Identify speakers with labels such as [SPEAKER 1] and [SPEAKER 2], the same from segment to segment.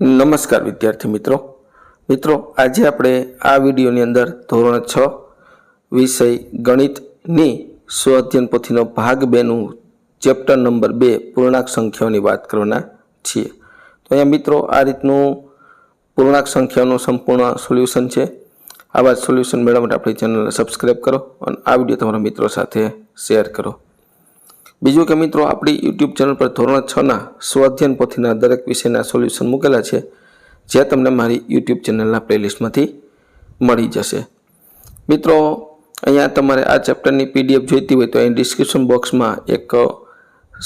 [SPEAKER 1] નમસ્કાર વિદ્યાર્થી મિત્રો. મિત્રો, આજે આપણે આ વિડીયોની અંદર ધોરણ છ વિષય ગણિતની સ્વઅધ્યયન પોથીનો ભાગ બેનું ચેપ્ટર નંબર બે પૂર્ણાંક સંખ્યાઓની વાત કરવાના છીએ. તો અહીંયા મિત્રો, આ રીતનું પૂર્ણાંક સંખ્યાઓનું સંપૂર્ણ સોલ્યુશન છે. આવા સોલ્યુશન મેળવવા માટે આપણી ચેનલને સબસ્ક્રાઈબ કરો અને આ વીડિયો તમારા મિત્રો સાથે શેર કરો. બીજું કે મિત્રો, આપણી યુટ્યુબ ચેનલ પર ધોરણ છના સ્વાધ્યન પોથીના દરેક વિષયના સોલ્યુશન મૂકેલા છે, જે તમને મારી યુટ્યુબ ચેનલના પ્લેલિસ્ટમાંથી મળી જશે. મિત્રો, અહીંયા તમારે આ ચેપ્ટરની પીડીએફ જોઈતી હોય તો અહીં ડિસ્ક્રિપ્શન બોક્સમાં એક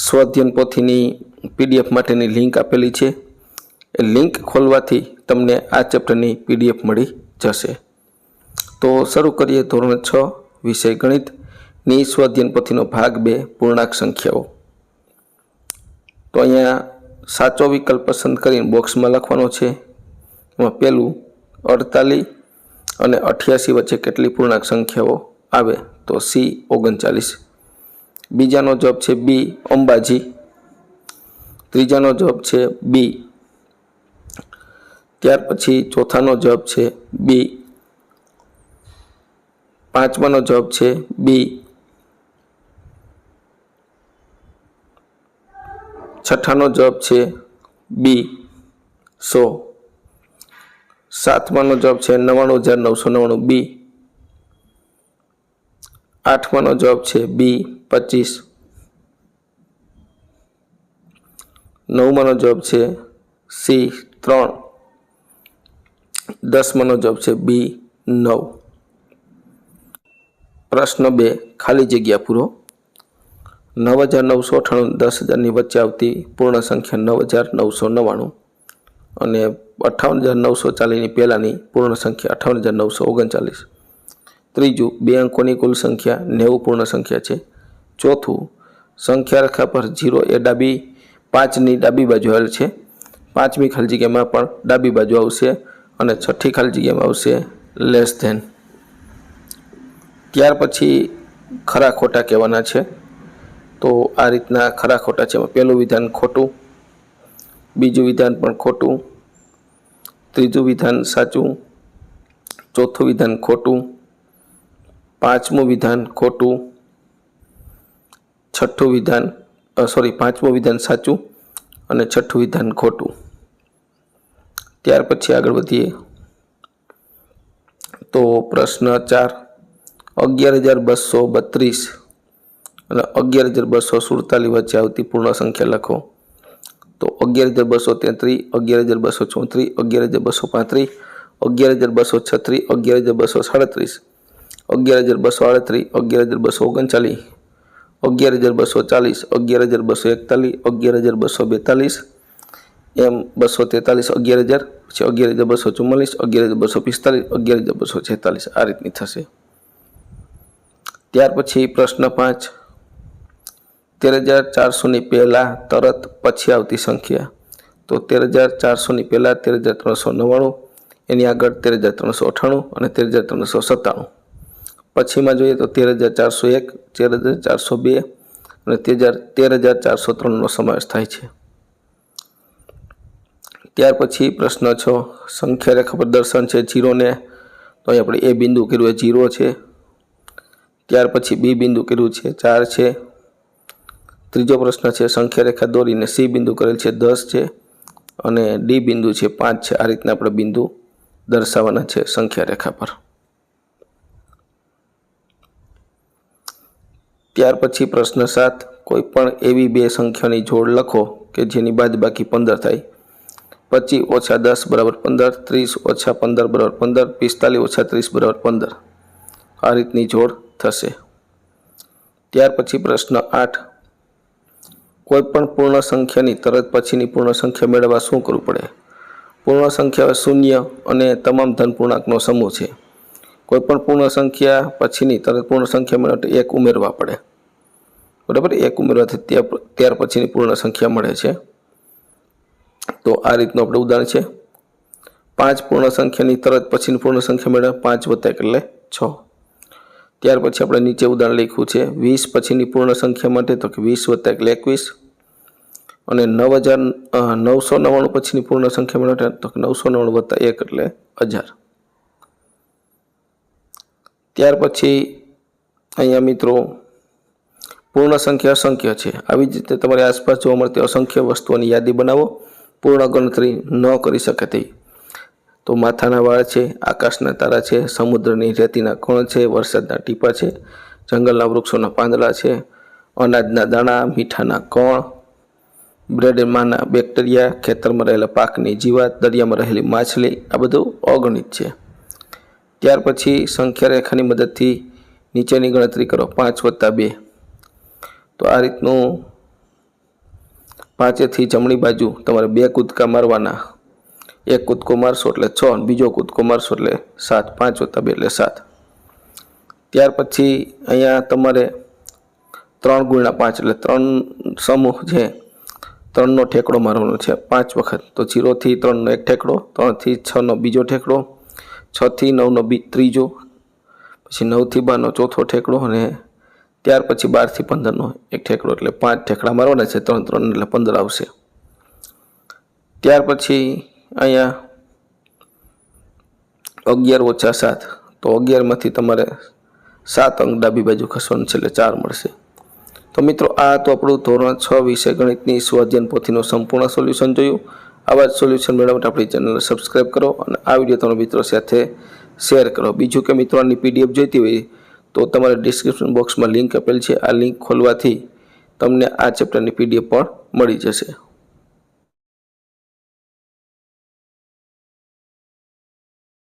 [SPEAKER 1] સ્વાધ્યન પોથીની પીડીએફ માટેની લિંક આપેલી છે. એ લિંક ખોલવાથી તમને આ ચેપ્ટરની પીડીએફ મળી જશે. તો શરૂ કરીએ ધોરણ છ વિષય ગણિત. ની સ્વાધ્યન પોથીનો ભાગ બે પૂર્ણાંક સંખ્યાઓ તો અહીંયા સાચો વિકલ્પ પસંદ કરીને બોક્સમાં લખવાનો છે. એમાં પહેલું અડતાલીસ અને અઠ્યાસી વચ્ચે કેટલી પૂર્ણાંક સંખ્યાઓ આવે? તો સી ઓગણચાલીસ. બીજાનો જવાબ છે બી અંબાજી. ત્રીજાનો જવાબ છે બી ત્યાર પછી ચોથાનો જવાબ છે બી. પાંચમાનો જવાબ છે બી છઠ્ઠાનો જવાબ છે. બી. સો. સાતમાનો જવાબ છે. નવ્વાણું હજાર નવસો નવ્વાણું. બી. આઠમાનો જવાબ છે. બી. પચીસ. નવમાનો જવાબ છે. સી. ત્રણ. દસમાનો જવાબ છે. બી. નવ. પ્રશ્ન બે. ખાલી જગ્યા પૂરો નવ હજાર નવસો અઠાણું દસ હજારની વચ્ચે આવતી પૂર્ણ સંખ્યા નવ હજાર નવસો નવ્વાણું અને અઠ્ઠાવન હજાર નવસો ચાલીસની પહેલાંની પૂર્ણ સંખ્યા અઠ્ઠાવન હજાર નવસો ઓગણચાલીસ. ત્રીજું, બે અંકોની કુલ સંખ્યા નેવું પૂર્ણ સંખ્યા છે. ચોથું, સંખ્યા રેખા પર જીરો એ ડાબી પાંચની ડાબી બાજુ આવેલ છે. પાંચમી ખાલી જગ્યામાં પણ ડાબી બાજુ આવશે અને છઠ્ઠી ખાલી જગ્યામાં આવશે લેસ ધેન. ત્યાર પછી ખરા ખોટા કહેવાના છે. તો આ રીતના ખરા ખોટા છે. પહેલું વિધાન ખોટું, બીજું વિધાન પણ ખોટું, ત્રીજું વિધાન સાચું, ચોથું વિધાન ખોટું, પાંચમું વિધાન ખોટું, છઠ્ઠું વિધાન સોરી પાંચમું વિધાન સાચું અને છઠ્ઠું વિધાન ખોટું. ત્યાર પછી આગળ વધીએ. તો પ્રશ્ન ચાર, અગિયાર હજાર બસો બત્રીસ અને અગિયાર હજાર બસો સુડતાલીસ વચ્ચે આવતી પૂર્ણ સંખ્યા લખો તો અગિયાર હજાર બસો તેત્રીસ અગિયાર હજાર બસો ચોત્રીસ અગિયાર હજાર બસો પાંત્રીસ અગિયાર હજાર બસો છત્રીસ અગિયાર હજાર બસો સાડત્રીસ અગિયાર હજાર બસો આડત્રીસ અગિયાર હજાર બસો ઓગણચાલીસ અગિયાર હજાર બસો ચાલીસ અગિયાર હજાર બસો એકતાલીસ અગિયાર હજાર બસો બેતાલીસ એમ બસો તેતાલીસ અગિયાર હજાર પછી અગિયાર હજાર બસો ચુમ્માલીસ અગિયાર હજાર બસો પિસ્તાલીસ અગિયાર હજાર બસો છેતાલીસ આ રીતની થશે ત્યાર પછી પ્રશ્ન પાંચ તેર હજાર ચારસોની પહેલાં તરત પછી આવતી સંખ્યા. તો તેર હજાર ચારસોની પહેલાં તેર હજાર ત્રણસો નવ્વાણું, એની આગળ તેર હજાર ત્રણસો અઠ્ઠાણું અને તેર હજાર ત્રણસો સત્તાણું. પછીમાં જોઈએ તો તેર હજાર ચારસો એક, તેર હજાર ચારસો બે અને તેર હજાર તેર હજાર ચારસો ત્રણનો સમાવેશ થાય છે. ત્યાર પછી પ્રશ્ન છ, સંખ્યા રેખા પ્રદર્શન છે જીરોને. તો અહીં આપણે એ બિંદુ કર્યું એ જીરો છે. ત્યાર પછી બી બિંદુ કર્યું છે ચાર છે. ત્રીજો પ્રશ્ન છે સંખ્યા રેખા દોરીને સી બિંદુ કરેલ છે, દસ છે અને ડી બિંદુ છે, પાંચ છે. આ રીતના આપણે બિંદુ દર્શાવવાના છે સંખ્યા રેખા પર. ત્યાર પછી પ્રશ્ન સાત, કોઈ પણ એવી બે સંખ્યાની જોડ લખો કે જેની બાદ બાકી પંદર થાય. પચીસ ઓછા દસ બરાબર પંદર, ત્રીસ ઓછા પંદર બરાબર પંદર, પિસ્તાલીસ ઓછા ત્રીસ બરાબર પંદર. આ રીતની જોડ થશે. ત્યાર પછી પ્રશ્ન આઠ કોઈ પણ પૂર્ણ સંખ્યાની તરત પછીની પૂર્ણ સંખ્યા મેળવવા શું કરવું પડે? પૂર્ણ સંખ્યા શૂન્ય અને તમામ ધન પૂર્ણાંકનો સમૂહ છે. કોઈ પણ પૂર્ણ સંખ્યા પછીની તરત પૂર્ણ સંખ્યા મેળવવા એક ઉમેરવા પડે. બરાબર? એક ઉમેરવાથી ત્યાર પછીની પૂર્ણ સંખ્યા મળે છે. તો આ રીતનું આપણે ઉદાહરણ છે. પાંચ પૂર્ણ સંખ્યાની તરત પછીની પૂર્ણ સંખ્યા મેળવે પાંચ વત્તા એટલે છ. ત્યાર પછી આપણે નીચે ઉદાહરણ લખ્યું છે, વીસ પછીની પૂર્ણ સંખ્યા માટે તો કે વીસ વત્તા એટલે એકવીસ. અને નવ હજાર નવસો નવ્વાણું પછીની પૂર્ણ સંખ્યા માટે તો કે નવસો નવ્વાણું વત્તા એક એટલે હજાર. ત્યાર પછી અહીંયા મિત્રો પૂર્ણ સંખ્યા અસંખ્ય છે. આવી જ રીતે તમારી આસપાસ જોવા મળતી અસંખ્ય વસ્તુઓની યાદી બનાવો. પૂર્ણ ગણતરી ન કરી શકે તેવી તો માથાના વાળ છે, આકાશના તારા છે, સમુદ્રની રેતીના કણ છે, વરસાદના ટીપા છે, જંગલના વૃક્ષોના પાંદડા છે, અનાજના દાણા, મીઠાના કણ, બ્રેડમાંના બેક્ટેરિયા, ખેતરમાં રહેલા પાકની જીવાત, દરિયામાં રહેલી માછલી, આ બધું અગણિત છે. ત્યાર પછી સંખ્યા રેખાની મદદથી નીચેની ગણતરી કરો, પાંચ વત્તા બે. તો આ રીતનું પાંચેથી જમણી બાજુ તમારે બે કૂદકા મારવાના. એક કૂદકો મારશો એટલે છ બીજો કૂદકો મારશો એટલે સાત, પાંચ વત્તા બે એટલે સાત. ત્યાર પછી અહીંયા તમારે ત્રણ ગુણ્યા પાંચ એટલે ત્રણ સમૂહ છે, ત્રણનો ઠેકડો મારવાનો છે પાંચ વખત. તો જીરોથી ત્રણનો એક ઠેકડો, ત્રણથી છનો બીજો ઠેકડો, છથી નવનો બી ત્રીજો, પછી નવથી બારનો ચોથો ઠેકડો અને ત્યાર પછી બારથી પંદરનો એક ઠેકડો એટલે પાંચ ઠેકડા મારવાના છે, ત્રણ ત્રણ એટલે પંદર આવશે. ત્યાર પછી અહીંયા અગિયાર ઓછા સાત. તો અગિયારમાંથી તમારે સાત અંક ડાબી બાજુ ખસવાનું છે એટલે ચાર મળશે. તો મિત્રો, આ તો આપણું ધોરણ છ વિષય ગણિતની સ્વાધ્યાયન પોથીનું સંપૂર્ણ સોલ્યુશન જોયું. આવા જ સોલ્યુશન મેળવવા માટે આપણી ચેનલને સબસ્ક્રાઈબ કરો અને આ વીડિયો તમારા મિત્રો સાથે શેર કરો. બીજું કે મિત્રો, આની પીડીએફ જોઈતી હોય તો તમારે ડિસ્ક્રિપ્શન બોક્સમાં લિંક આપેલ છે. આ લિંક ખોલવાથી તમને આ ચેપ્ટરની પીડીએફ પણ મળી જશે.